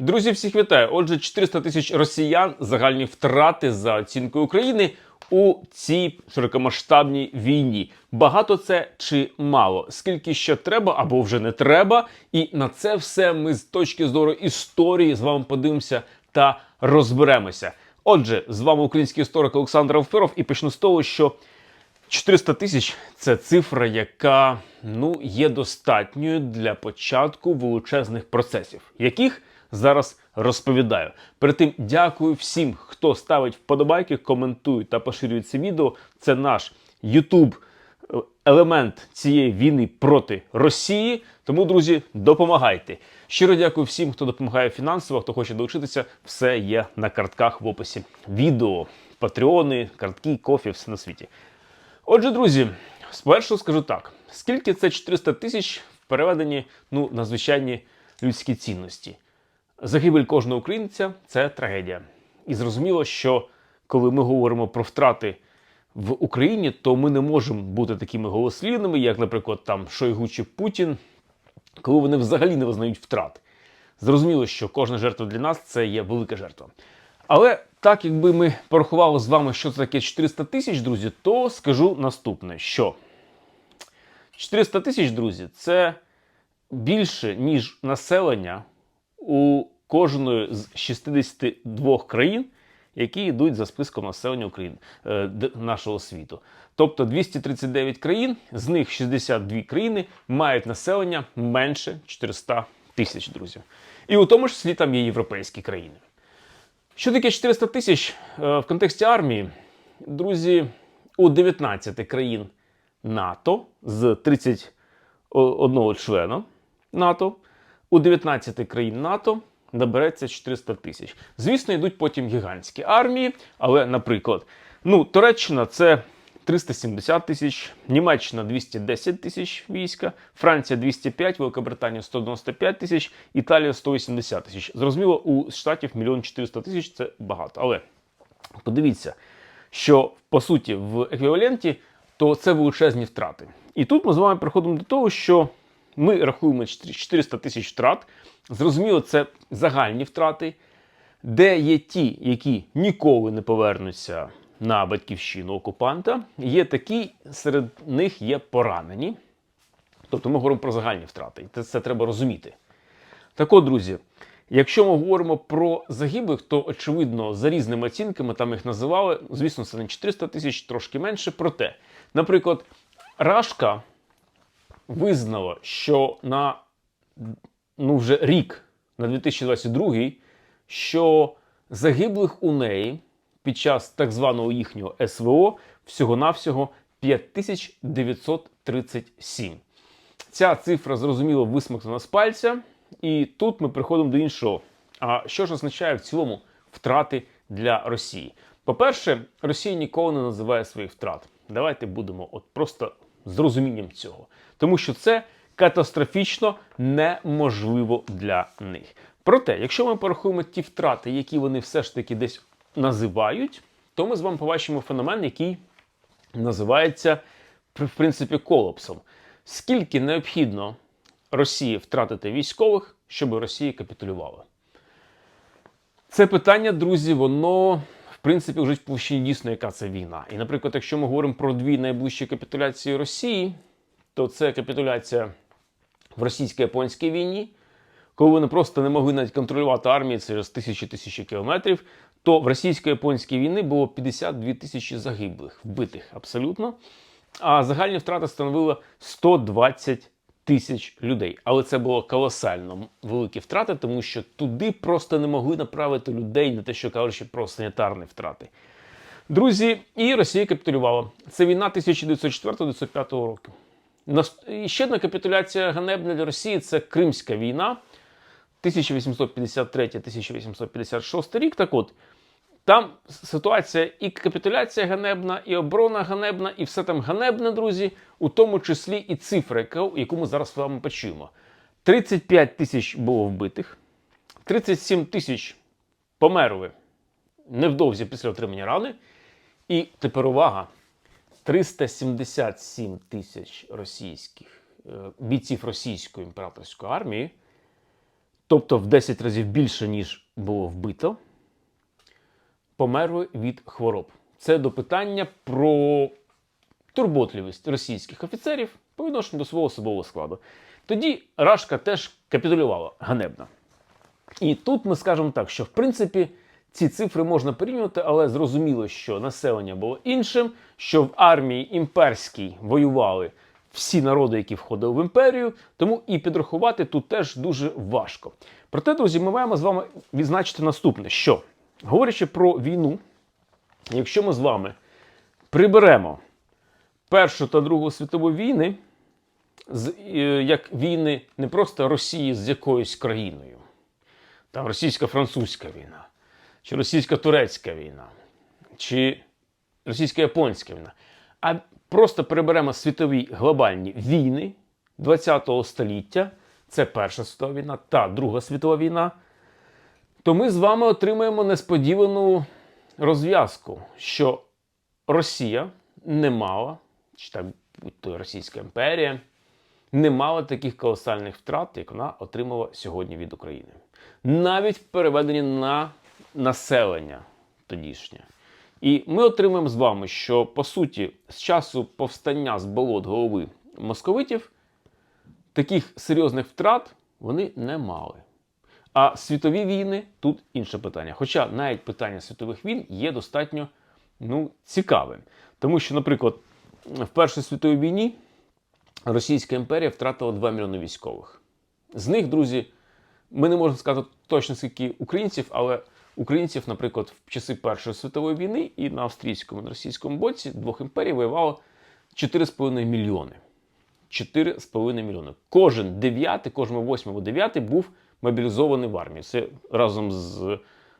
Друзі, всіх вітаю. Отже, 400 тисяч росіян загальні втрати за оцінкою України у цій широкомасштабній війні. Багато це чи мало? Скільки ще треба або вже не треба? І на це все ми з точки зору історії з вами подивимося та розберемося. Отже, з вами український історик Олександр Авферов, і почну з того, що 400 тисяч це цифра, яка ну є достатньою для початку величезних процесів, яких зараз розповідаю. Перед тим дякую всім, хто ставить вподобайки, коментує та поширює це відео. Це наш YouTube е, елемент цієї війни проти Росії. Тому, друзі, допомагайте. Щиро дякую всім, хто допомагає фінансово, хто хоче долучитися. Все є на картках в описі відео. Патреони, картки, кофі, все на світі. Отже, друзі, спершу скажу так: скільки це 400 тисяч в переведенні ну, на звичайні людські цінності? Загибель кожного українця це трагедія. І зрозуміло, що коли ми говоримо про втрати в Україні, то ми не можемо бути такими голослівними, як, наприклад, там Шойгу чи Путін, коли вони взагалі не визнають втрат. Зрозуміло, що кожна жертва для нас це є велика жертва. Але так, якби ми порахували з вами, що це таке 400 тисяч, друзі, то скажу наступне: що 400 тисяч, друзі, це більше, ніж населення у кожної з 62 країн, які йдуть за списком населення України е, нашого світу. Тобто 239 країн, з них 62 країни мають населення менше 400 тисяч, друзі. І у тому числі там є європейські країни. Що таке 400 тисяч е, в контексті армії? Друзі, у 19 країн НАТО з 31 члена НАТО, у 19 країн НАТО набереться 400 тисяч. Звісно, йдуть потім гігантські армії, але, наприклад, ну, Туреччина це 370 тисяч, Німеччина 210 тисяч війська, Франція 205, Великобританія 195 тисяч, Італія 180 тисяч. Зрозуміло, у штатів 1 400 тисяч це багато. Але подивіться, що по суті в еквіваленті то це величезні втрати. І тут ми з вами приходимо до того, що ми рахуємо 400 тисяч втрат. Зрозуміло, це загальні втрати, де є ті, які ніколи не повернуться на батьківщину окупанта. Є такі, серед них є поранені. Тобто ми говоримо про загальні втрати, і це, це треба розуміти. Так от, друзі, якщо ми говоримо про загиблих, то очевидно, за різними оцінками там їх називали. Звісно, це не 400 тисяч, трошки менше. Проте, наприклад, Рашка визнала, що на ну, вже рік, на 2022, що загиблих у неї під час так званого їхнього СВО всього-навсього 5937. Ця цифра зрозуміло висмоктана з пальця, і тут ми приходимо до іншого. А що ж означає в цілому втрати для Росії? По-перше, Росія ніколи не називає своїх втрат. Давайте будемо от просто з розумінням цього, тому що це катастрофічно неможливо для них. Проте, якщо ми порахуємо ті втрати, які вони все ж таки десь називають, то ми з вами побачимо феномен, який називається в принципі колапсом. Скільки необхідно Росії втратити військових, щоб Росія капітулювала? Це питання, друзі, воно в принципі вже площині дійсно, яка це війна. І, наприклад, якщо ми говоримо про дві найближчі капітуляції Росії, то це капітуляція в російсько-японській війні, коли вони просто не могли навіть контролювати армію через тисячі тисячі кілометрів, то в російсько-японській війні було 52 тисячі загиблих, вбитих абсолютно. А загальні втрати становили 120 тисяч людей. Але це було колосально великі втрати, тому що туди просто не могли направити людей, не те, що кажучи, про санітарні втрати. Друзі, і Росія капітулювала. Це війна 1904-1905 року. І Ще одна капітуляція ганебна для Росії це Кримська війна 1853-1856 рік. Так от, там ситуація і капітуляція ганебна, і оборона ганебна, і все там ганебне, друзі, у тому числі і цифра, яку, яку ми зараз з вами почуємо. 35 тисяч було вбитих, 37 тисяч померли невдовзі після отримання рани. І тепер увага: 377 тисяч російських е, бійців російської імператорської армії тобто в 10 разів більше, ніж було вбито, померли від хвороб. Це до питання про турботливість російських офіцерів по відношенню до свого особового складу. Тоді Рашка теж капітулювала ганебно. І тут ми скажемо так, що в принципі ці цифри можна порівнювати, але зрозуміло, що населення було іншим, що в армії імперській воювали всі народи, які входили в імперію, тому і підрахувати тут теж дуже важко. Проте, друзі, ми маємо з вами відзначити наступне: що говорячи про війну, якщо ми з вами приберемо Першу та Другу світову війни, е, як війни не просто Росії з якоюсь країною, там російсько-французька війна, чи російсько-турецька війна, чи російсько-японська війна, а просто переберемо світові глобальні війни ХХ століття, це Перша світова війна та Друга світова війна, то ми з вами отримаємо несподівану розв'язку, що Росія не мала, чи так будь-то Російська імперія, не мала таких колосальних втрат, як вона отримала сьогодні від України. Навіть в переведенні на населення тодішнє. І ми отримаємо з вами, що по суті з часу повстання з болот голови московитів таких серйозних втрат вони не мали. А світові війни тут інше питання. Хоча навіть питання світових війн є достатньо ну, цікавим. Тому що, наприклад, в Першій світовій війні Російська імперія втратила 2 мільйони військових. З них, друзі, ми не можемо сказати точно скільки українців, але українців, наприклад, в часи Першої світової війни і на австрійському і на російському боці двох імперій воювало 4,5 мільйони. 4,5 мільйони. Кожен дев'ятий, кожен восьмий або дев'ятий був мобілізований в армію. Це разом з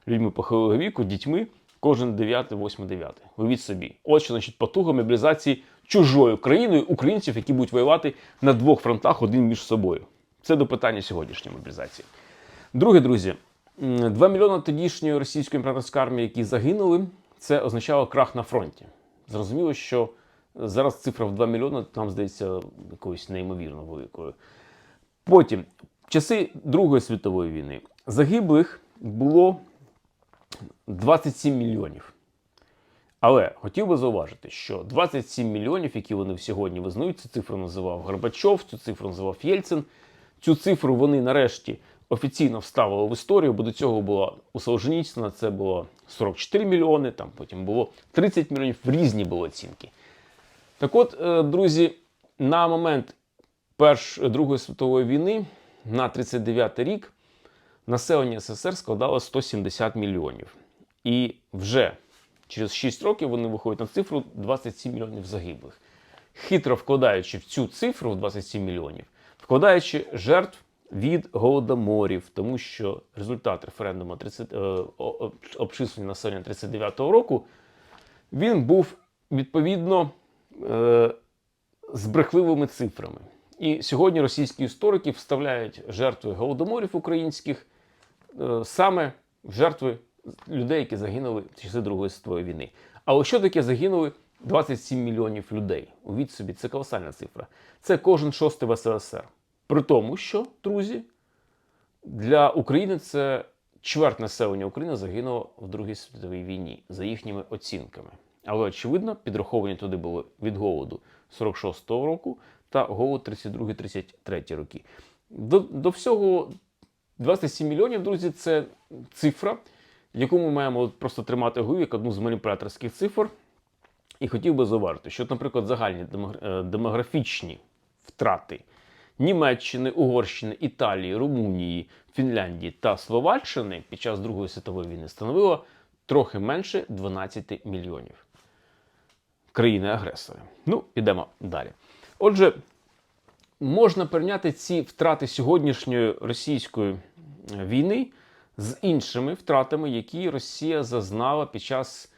людьми похилого віку, дітьми, кожен дев'ятий, восьмий, дев'ятий. Уявіть собі. От що значить потуга мобілізації чужою країною українців, які будуть воювати на двох фронтах один між собою. Це до питання сьогоднішньої мобілізації. Друге, друзі, 2 мільйони тодішньої російської імператорської армії, які загинули, це означало крах на фронті. Зрозуміло, що зараз цифра в 2 мільйони нам здається якоюсь неймовірно великою. Потім, в часи Другої світової війни, загиблих було 27 мільйонів. Але хотів би зауважити, що 27 мільйонів, які вони сьогодні визнають, цю цифру називав Горбачов, цю цифру називав Єльцин. Цю цифру вони нарешті офіційно вставили в історію, бо до цього було у Солженіцина це було 44 мільйони, там потім було 30 мільйонів, різні були оцінки. Так от, е, друзі, на момент Перш Другої світової війни, на 39 рік, населення СССР складало 170 мільйонів. І вже через 6 років вони виходять на цифру 27 мільйонів загиблих. Хитро вкладаючи в цю цифру в 27 мільйонів, вкладаючи жертв від голодоморів, тому що результат референдуму 30, е, обчислення населення 39-го року він був відповідно е, з брехливими цифрами. І сьогодні російські історики вставляють жертви голодоморів українських е, саме в жертви людей, які загинули в часи Другої світової війни. Але що таке загинули 27 мільйонів людей? Увіть собі, це колосальна цифра. Це кожен шостий в СРСР. При тому, що, друзі, для України це чверть населення України загинуло в Другій світовій війні за їхніми оцінками. Але очевидно, підраховані туди були від голоду 46-го року та голод 32-33 роки. До, до всього 27 мільйонів, друзі, це цифра, яку ми маємо просто тримати в як одну з маніпуляторських цифр. І хотів би зауважити, що, наприклад, загальні е, демографічні втрати Німеччини, Угорщини, Італії, Румунії, Фінляндії та Словаччини під час Другої світової війни становило трохи менше 12 мільйонів країни-агресори. Ну, підемо далі. Отже, можна порівняти ці втрати сьогоднішньої російської е, війни з іншими втратами, які Росія зазнала під час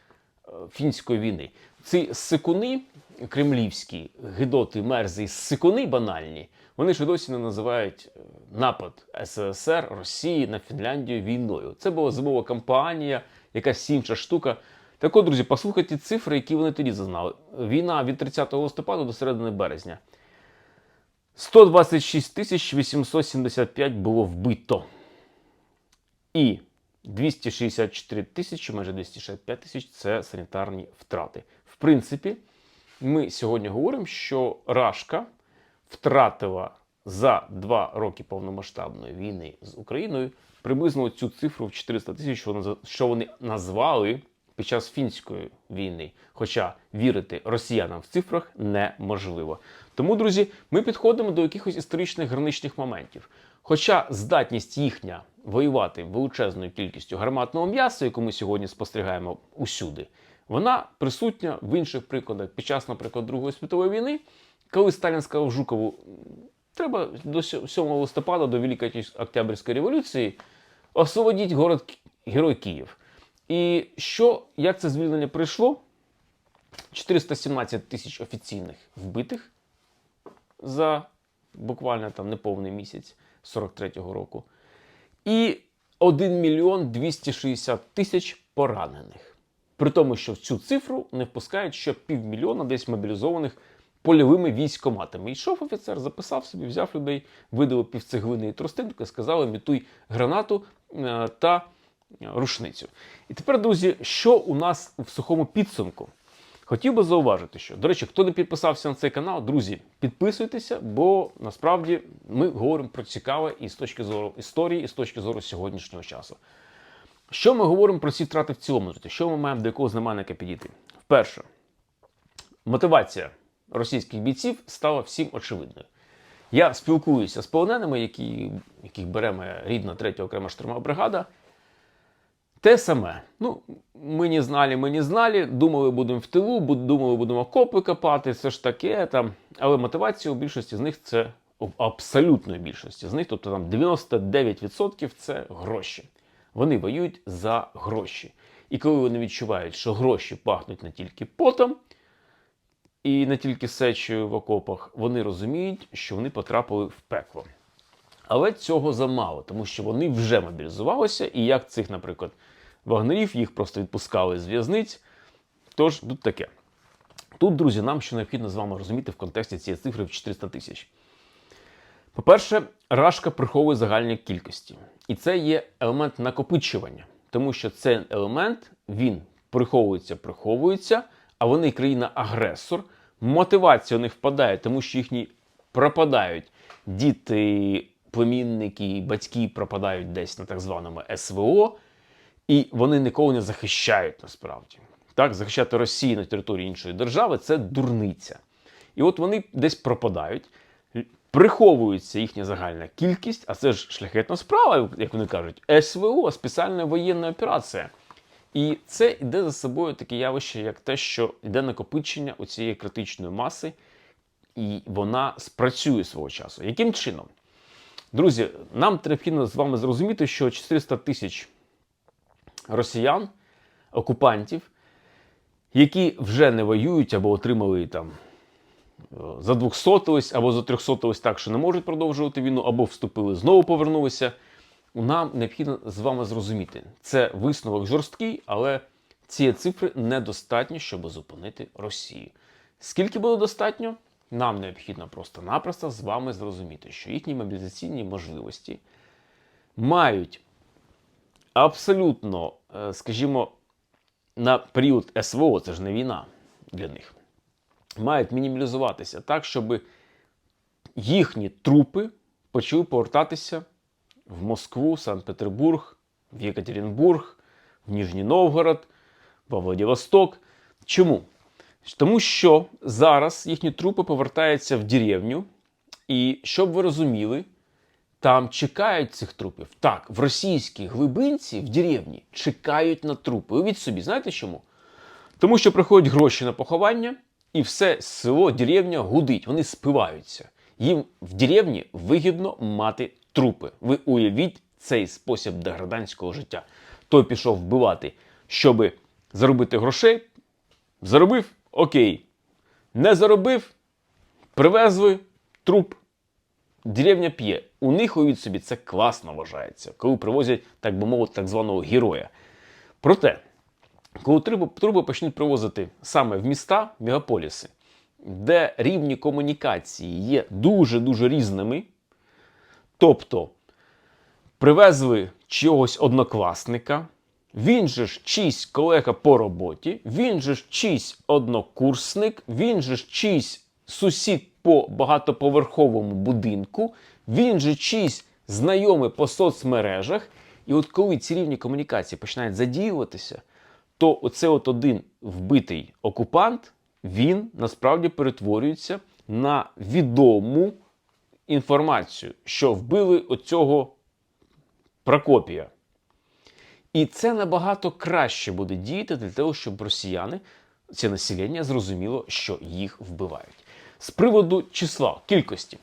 е, фінської війни. Ці сикуни кремлівські, гидоти, мерзи, сикуни банальні, вони ж досі не називають е, напад СРСР Росії на Фінляндію війною. Це була зимова кампанія, якась інша штука. Так от, друзі, послухайте цифри, які вони тоді зазнали. Війна від 30 листопада до середини березня. 126 тисяч 875 було вбито. І 264 тисячі, майже 265 тисяч це санітарні втрати. В принципі, ми сьогодні говоримо, що Рашка втратила за два роки повномасштабної війни з Україною приблизно цю цифру в 400 тисяч, що вони назвали під час фінської війни. Хоча вірити росіянам в цифрах неможливо. Тому, друзі, ми підходимо до якихось історичних граничних моментів. Хоча здатність їхня воювати величезною кількістю гарматного м'яса, яку ми сьогодні спостерігаємо усюди, вона присутня в інших прикладах. Під час, наприклад, Другої світової війни, коли Сталін сказав Жукову, треба до 7 листопада, до Великої Октябрьської революції, освободіть город Герой Київ. І що, як це звільнення прийшло? 417 тисяч офіційних вбитих за буквально там неповний місяць 43-го року. І 1 мільйон 260 тисяч поранених. При тому, що в цю цифру не впускають ще півмільйона десь мобілізованих польовими військоматами. Йшов офіцер, записав собі, взяв людей, видав півцеглини і тростинку сказав, імітуй гранату е, та рушницю. І тепер, друзі, що у нас в сухому підсумку? Хотів би зауважити, що, до речі, хто не підписався на цей канал, друзі, підписуйтеся, бо насправді ми говоримо про цікаве і з точки зору історії, і з точки зору сьогоднішнього часу. Що ми говоримо про ці втрати в цілому? Що ми маємо до якого знаменника підійти? Вперше, мотивація російських бійців стала всім очевидною. Я спілкуюся з полоненими, які, яких бере моя рідна третя окрема штурмова бригада. Те саме. Ну, ми не знали, ми не знали. Думали, будемо в тилу, думали, будемо копи копати, все ж таке. Там. Але мотивація у більшості з них це у абсолютної більшості з них, тобто там 99% це гроші. Вони воюють за гроші. І коли вони відчувають, що гроші пахнуть не тільки потом, і не тільки сечею в окопах, вони розуміють, що вони потрапили в пекло. Але цього замало, тому що вони вже мобілізувалися, і як цих, наприклад, вагнерів, їх просто відпускали з в'язниць. Тож тут таке. Тут, друзі, нам що необхідно з вами розуміти в контексті цієї цифри в 400 тисяч. По-перше, рашка приховує загальні кількості. І це є елемент накопичування, тому що цей елемент він приховується, приховується, а вони країна-агресор. Мотивація у них впадає, тому що їхні пропадають діти, племінники, батьки пропадають десь на так званому СВО, і вони нікого не захищають насправді. Так, захищати Росію на території іншої держави це дурниця. І от вони десь пропадають, приховується їхня загальна кількість, а це ж шляхетна справа, як вони кажуть, СВО, спеціальна воєнна операція. І це йде за собою таке явище, як те, що йде накопичення у цієї критичної маси, і вона спрацює свого часу. Яким чином? Друзі, нам необхідно з вами зрозуміти, що 400 тисяч росіян, окупантів, які вже не воюють або отримали там е, за 200 або за 300 так, що не можуть продовжувати війну, або вступили, знову повернулися. Нам необхідно з вами зрозуміти. Це висновок жорсткий, але цієї цифри недостатньо, щоб зупинити Росію. Скільки було достатньо? Нам необхідно просто-напросто з вами зрозуміти, що їхні мобілізаційні можливості мають абсолютно, скажімо, на період СВО, це ж не війна для них, мають мінімалізуватися так, щоб їхні трупи почали повертатися в Москву, Санкт-Петербург, в Єкатеринбург, в Нижній Новгород, во Владивосток. Чому? Тому що зараз їхні трупи повертаються в деревню, і щоб ви розуміли, там чекають цих трупів. Так, в російській глибинці в деревні чекають на трупи. Уявіть собі, знаєте чому? Тому що приходять гроші на поховання, і все село, деревня гудить, вони спиваються. Їм в деревні вигідно мати трупи. Ви уявіть цей спосіб деграданського життя. Той пішов вбивати, щоб заробити грошей. Заробив окей. Не заробив, привезли труп. Деревня п'є. У них уявіть собі це класно вважається, коли привозять, так би мовити, так званого героя. Проте, коли труби, труби почнуть привозити саме в міста, мегаполіси, де рівні комунікації є дуже-дуже різними, тобто привезли чогось однокласника. Він же ж чийсь колега по роботі, він же ж чийсь однокурсник, він же ж чийсь сусід по багатоповерховому будинку, він же чийсь знайомий по соцмережах. І от коли ці рівні комунікації починають задіюватися, то оце от один вбитий окупант, він насправді перетворюється на відому інформацію, що вбили оцього Прокопія. І це набагато краще буде діяти для того, щоб росіяни, це населення, зрозуміло, що їх вбивають. З приводу числа, кількості.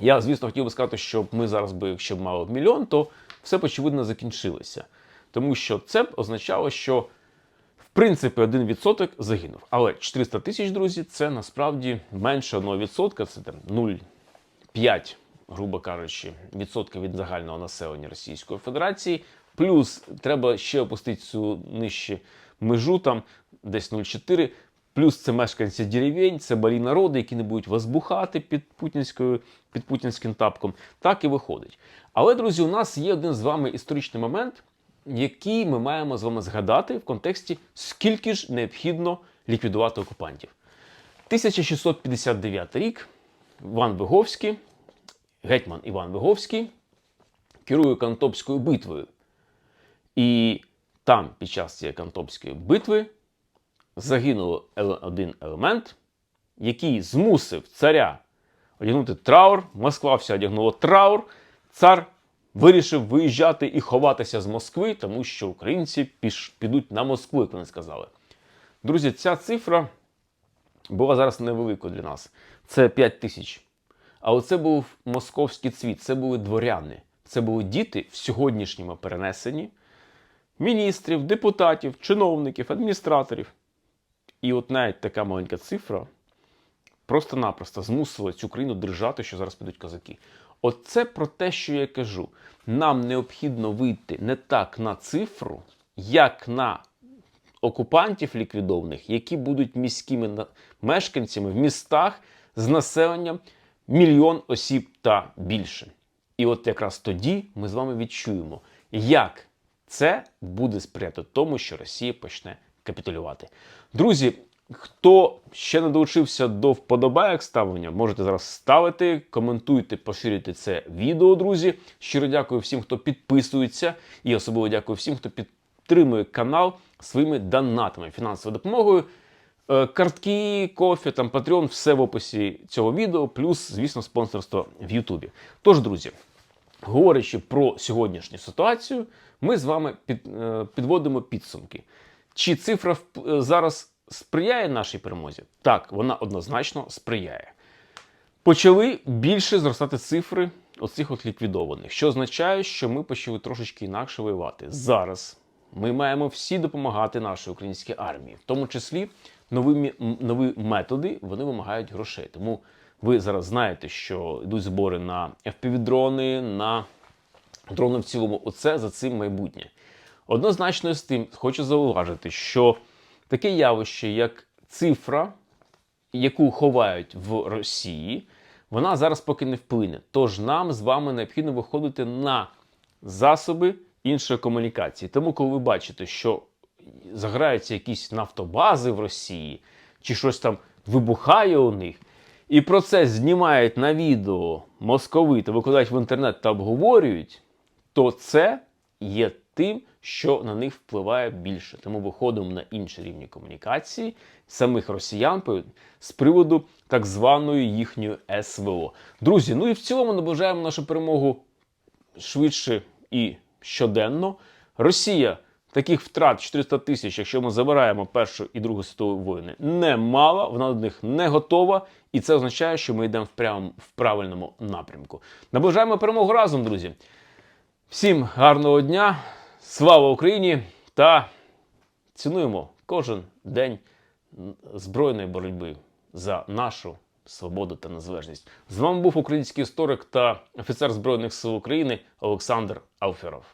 Я, звісно, хотів би сказати, що ми зараз би, якщо б мали мільйон, то все б, очевидно закінчилося. Тому що це б означало, що в принципі 1% загинув. Але 400 тисяч, друзі, це насправді менше 1%, це там 0,5, грубо кажучи, відсотка від загального населення Російської Федерації. Плюс треба ще опустити цю нижче межу, там десь 0,4. Плюс це мешканці деревень, це балі народи, які не будуть возбухати під путінською, під путінським тапком. Так і виходить. Але, друзі, у нас є один з вами історичний момент, який ми маємо з вами згадати в контексті, скільки ж необхідно ліквідувати окупантів. 1659 рік Іван Виговський, гетьман Іван Виговський, керує Кантопською битвою. І там, під час цієї Кантопської битви, загинув один елемент, який змусив царя одягнути траур. Москва вся одягнула траур. Цар вирішив виїжджати і ховатися з Москви, тому що українці піш, підуть на Москву, як вони сказали. Друзі, ця цифра була зараз невеликою для нас. Це 5 тисяч. Але це був московський цвіт, це були дворяни, це були діти в сьогоднішньому перенесенні міністрів, депутатів, чиновників, адміністраторів. І от навіть така маленька цифра просто-напросто змусила цю країну держати, що зараз підуть козаки. Оце про те, що я кажу. Нам необхідно вийти не так на цифру, як на окупантів ліквідованих, які будуть міськими мешканцями в містах з населенням мільйон осіб та більше. І от якраз тоді ми з вами відчуємо, як це буде сприяти тому, що Росія почне капітулювати. Друзі, хто ще не долучився до вподобайок ставлення, можете зараз ставити, коментуйте, поширюйте це відео, друзі. Щиро дякую всім, хто підписується, і особливо дякую всім, хто підтримує канал своїми донатами, фінансовою допомогою. Е, Картки, кофе, там Patreon, все в описі цього відео, плюс, звісно, спонсорство в Ютубі. Тож, друзі, говорячи про сьогоднішню ситуацію, ми з вами під, е, підводимо підсумки. Чи цифра е, зараз сприяє нашій перемозі? Так, вона однозначно сприяє. Почали більше зростати цифри оцих от ліквідованих, що означає, що ми почали трошечки інакше воювати. Зараз ми маємо всі допомагати нашій українській армії, в тому числі нові, нові методи вони вимагають грошей. Тому ви зараз знаєте, що йдуть збори на FPV-дрони, на дрони в цілому. Оце за цим майбутнє. Однозначно з тим хочу зауважити, що таке явище, як цифра, яку ховають в Росії, вона зараз поки не вплине. Тож нам з вами необхідно виходити на засоби іншої комунікації. Тому, коли ви бачите, що заграються якісь нафтобази в Росії, чи щось там вибухає у них, і про це знімають на відео московити, викладають в інтернет та обговорюють, то це є тим, що на них впливає більше. Тому виходимо на інші рівні комунікації самих росіян з приводу так званої їхньої СВО. Друзі, ну і в цілому наближаємо нашу перемогу швидше і щоденно. Росія таких втрат 400 тисяч, якщо ми забираємо Першу і Другу світову воїни, не мала, вона до них не готова, і це означає, що ми йдемо в, прям, в правильному напрямку. Наближаємо перемогу разом, друзі. Всім гарного дня, слава Україні та цінуємо кожен день збройної боротьби за нашу свободу та незалежність. З вами був український історик та офіцер Збройних сил України Олександр Алферов.